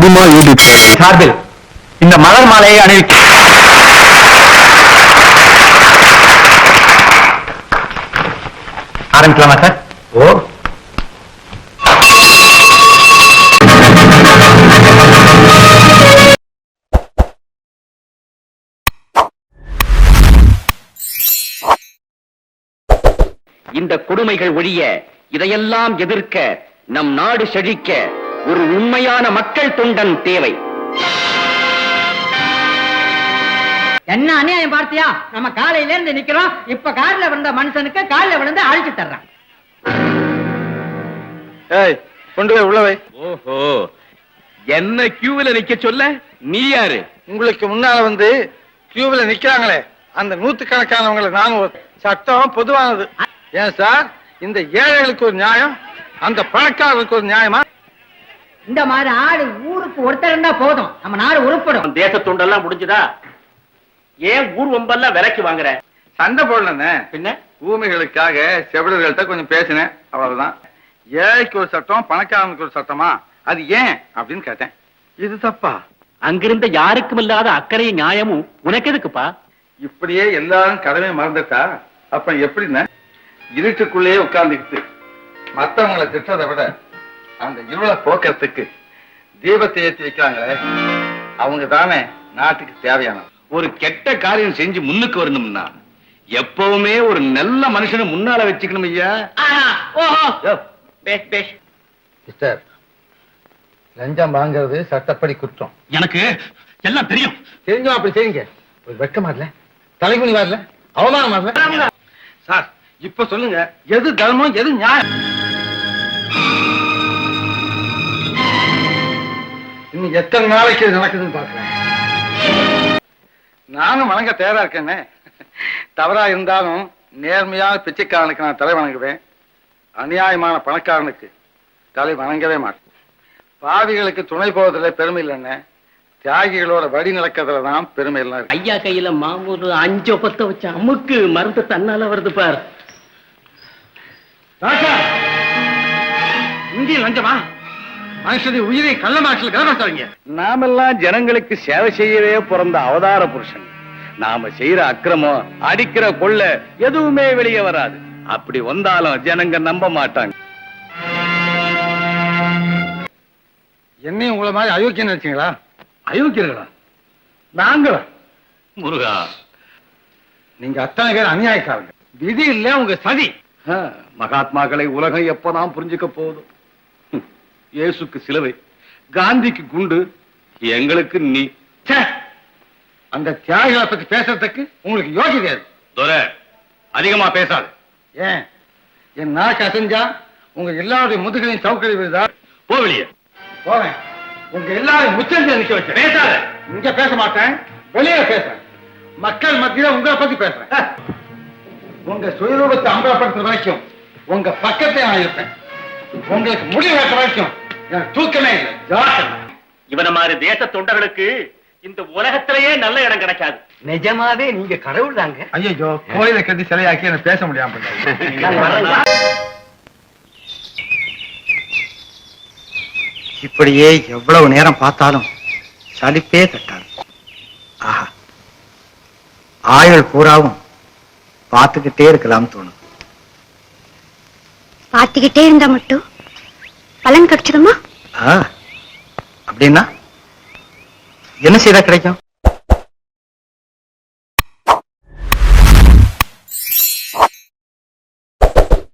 அதிகமா ஈடுபட்டு சார்பில் இந்த மலர் மாலையை அணிவிக்க ஆரம்பிக்கலாமா சார்? ஓ. இந்த கொடுமைகள் ஒழிய இதையெல்லாம் எதிர்க்க நம் நாடு செழிக்க ஒரு உண்மையான மக்கள் தொண்டன் தேவை. என்ன அநியாயம் பார்த்தியா? நம்ம காலையில இருந்து நிக்கிறோம் இப்ப கார்ல விழுந்த மனுஷனுக்கு கால்ல விழுந்து அழிச்சு தர்றான். ஏய் கொண்டு போய் உள்ள வை. ஓஹோ என்ன கியூவில் நிக்க சொல்ல? நீ யாரு? உங்களுக்கு முன்னால வந்து கியூவில் நிக்கிறாங்களே அந்த நூத்துக்கணக்கானவங்களை நானும் ஒரு சட்டம் பொதுவானது. ஏன் சார் இந்த ஏழைகளுக்கு ஒரு நியாயம் அந்த பணக்காரர்களுக்கு ஒரு நியாயமா? இந்த மாதிரி ஆடு ஊருக்கு ஒருத்தர் இருந்தா போதும். நம்ம நாடு உருப்படும். தேச துண்டெல்லாம் முடிஞ்சுதா? ஏன் ஊர் ஒம்பெல்லாம் விலைக்கு வாங்குற? சண்டை போடலண்ணே. பின்ன? ஊமைகளுக்காக செவிடர்கள்ட்ட கொஞ்சம் பேசினேன். அவ்வளவுதான். ஏழைக்கு ஒரு சட்டம் பணக்காரனுக்கு ஒரு சட்டமா? அது ஏன் அப்படின்னு கேட்டேன். இது தப்பா? அங்கிருந்த யாருக்கும் இல்லாத அக்கறையும் நியாயமும் உனக்கு எதுக்குப்பா? இப்படியே எல்லாரும் கடமை மறந்துட்டா? அப்ப எப்படின்னா இருட்டுக்குள்ளேயே உட்கார்ந்துக்கிட்டு. மத்தவங்களை திட்டதை விட அந்த இருளை போக்குறதுக்கு தீபத்தை ஏற்றி வைக்கிறாங்களே அவங்க தானே நாட்டுக்கு தேவையானவங்க ஒரு கெட்ட காரியம் செஞ்சு முன்னுக்கு வரணும்னா எப்பவுமே ஒரு நல்ல மனுஷனை முன்னால வச்சுக்கணும் ஐயா. ஓஹோ. பேஷ் பேஷ். சிஸ்டர் லஞ்சம் வாங்குறது சட்டப்படி குற்றம். எனக்கு எல்லாம் தெரியும். தெரிஞ்சோம் அப்படி செய்யுங்க. ஒரு வெட்கமா இல்ல தலைகுனி வரல அவமானம் வரல. சார் இப்ப சொல்லுங்க எது தர்மம் எது நியாயம்? இன்னும் எத்தனை நாளைக்கு இது நடக்குதுன்னு பாக்குறேன் நானும் வணங்க தயாரா இருக்கேனே. தவறா இருந்தாலும் நேர்மையான பிச்சைக்காரனுக்கு நான் தலை வணங்குவேன். அநியாயமான பணக்காரனுக்கு தலை வணங்கவே மாட்டேன். பாவிகளுக்கு துணை போவதில் பெருமை இல்லைன்னு தியாகிகளோட வழி நடக்கிறதுல தான் பெருமை எல்லாம் இருக்கு. ஐயா கையில மாமூல் அஞ்சு பத்த வச்ச அமுக்கு மருந்து தன்னால வருது பார். ராஜா இந்திய லஞ்சமா? மனுஷனை உயிரை கள்ள மாற்றில் கலவரத்தாங்க நாமெல்லாம் ஜனங்களுக்கு சேவை செய்யவே பிறந்த அவதார புருஷன். நாம செய்யற அக்கிரமம் அடிக்கிற கொள்ள எதுவுமே வெளியே வராது. அப்படி வந்தாலும் ஜனங்க நம்ப மாட்டாங்க. என்னையும் உங்களை மாதிரி அயோக்கியம் நினைச்சீங்களா? அயோக்கியர்களா? நாங்களா? முருகா நீங்க அத்தனை பேர் அநியாயக்காரங்க. விதி இல்ல உங்க சதி. மகாத்மாக்களை உலகம் எப்பதான் புரிஞ்சுக்க போகுது ஹம், இயேசுக்கு சிலுவை காந்திக்கு குண்டு எங்களுக்கு நீ! அந்த தியாகிகளை பத்தி பேசுறதுக்கு உங்களுக்கு அது. துரை அதிகமா பேசாது. ஏன்? என் நாக்கு அசைஞ்சா உங்க எல்லாருடைய முதுகலையும் சவுக்கடி விழுதா? போ வெளியே. போறேன் உங்க எல்லாரும் முச்சந்தி நிக்க வச்சேன் பேசாத. இங்க பேச மாட்டேன். வெளியே பேசுறேன். மக்கள் மத்தியில உங்களை பத்தி பேசுறேன். உங்க சுயரூபத்தை அம்பலப்படுத்துற வரைக்கும் உங்க பக்கத்தை நான் இருப்பேன். உங்களுக்கு முடிவு வரைக்கும் தூக்கமே. இவன மாதிரி தேச தொண்டர்களுக்கு இந்த உலகத்திலேயே நல்ல இடம் கிடைக்காது. நிஜமாவே நீங்க கடவுள் தாங்க. ஐயோ கோயிலை கட்டி சிலையாக்கி எனக்கு பேச முடியாம. இப்படியே எவ்வளவு நேரம் பார்த்தாலும் சலிப்பே தட்டாது. ஆஹா. ஆயுள் பூராவும் பார்த்துக்கிட்டே இருக்கலாம் தோணும் பார்த்துக்கிட்டே இருந்தா மட்டும் பலன் கிடைச்சிருமா அப்படின்னா என்ன செய்தா கிடைக்கும்?